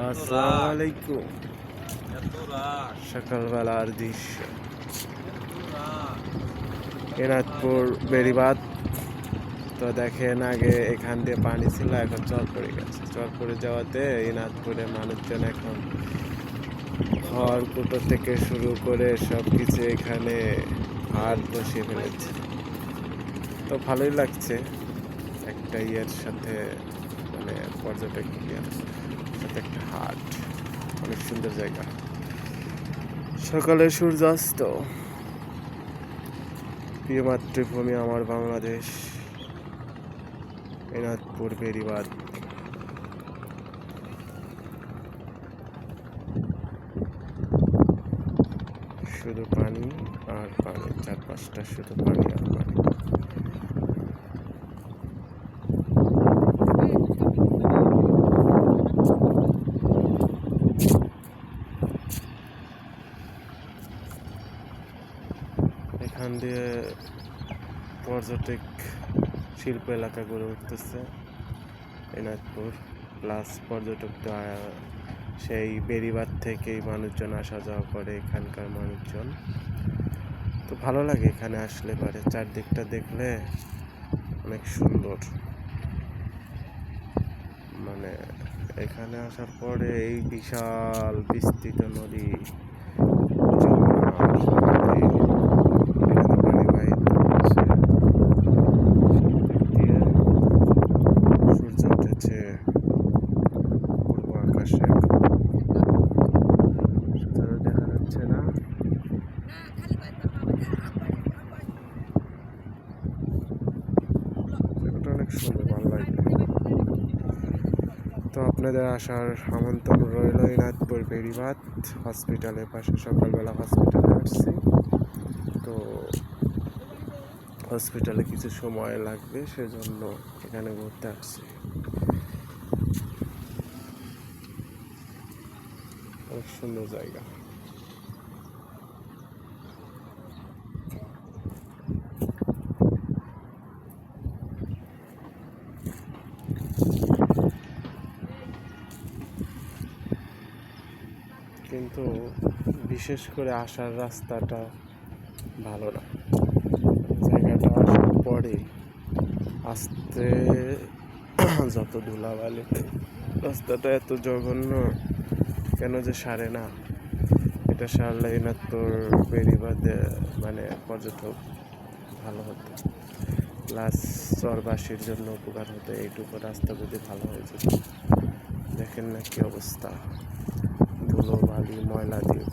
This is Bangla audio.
আলাইকুম সকালবেলার দৃশ্য। এনাদপুর বেড়িবাদ তো দেখেন আগে এখান দিয়ে পানি ছিল এখন চর পড়ে গেছে। চর পড়ে যাওয়াতে এনাদপুরে মানুষজন এখন ঘর কুটো থেকে শুরু করে সব কিছু এখানে হাট বসিয়ে ফেলেছে। তো ভালোই লাগছে একটা ইয়ের সাথে মানে পর্যটক সাথে একটা হাট। অনেক সুন্দর জায়গা। সকালে সূর্যাস্ত। প্রিয় মাতৃভূমি আমার বাংলাদেশ। এনাদপুর বেরিবাদ শুধু পানি আর পানি। চার পাঁচটা শুধু পানি আর পানি। এখান দিয়ে পর্যটক শিল্প এলাকা গড়ে উঠতেছে। এনাদপুর প্লাস পর্যটক তো সেই বেরিবাদ থেকেই মানুষজন আসা যাওয়া করে, এখানকার মানুষজন। তো ভালো লাগে এখানে আসলে পারে, চারদিকটা দেখলে অনেক সুন্দর। মানে এখানে আসার পরে এই বিশাল বিস্তৃত নদী যমুনা, নদী, এখানে পানি বাহিত হচ্ছে। দিক দিয়ে সূর্য উঠেছে সূর্য দেখা যাচ্ছে না। অনেক সুন্দর ভালো লাগে তো আপনাদের আসার আমন্ত্রণ রইল ইনাদপুর বেড়িবাদ হসপিটালের পাশে। সকালবেলা হসপিটালে আসছি। তো হসপিটালে কিছু সময় লাগবে, সেজন্য এখানে ঘুরতে আসছি। সুন্দর জায়গা। কিন্তু বিশেষ করে আসার রাস্তাটা ভালো না। জায়গাটা আসার পরে আসতে যত ধুলাবালি রাস্তাটা এত জঘন্য। কেন যে সারে না? এটা সারলে এনার তোর বেরিবাদে মানে পর্যটক ভালো হতো। প্লাস চরবাসীর জন্য উপকার হতো। এইটুকু রাস্তা যদি ভালো হয়ে যেত, দেখেন না কি অবস্থা। ধুলো, বালি, ময়লা দিয়ে।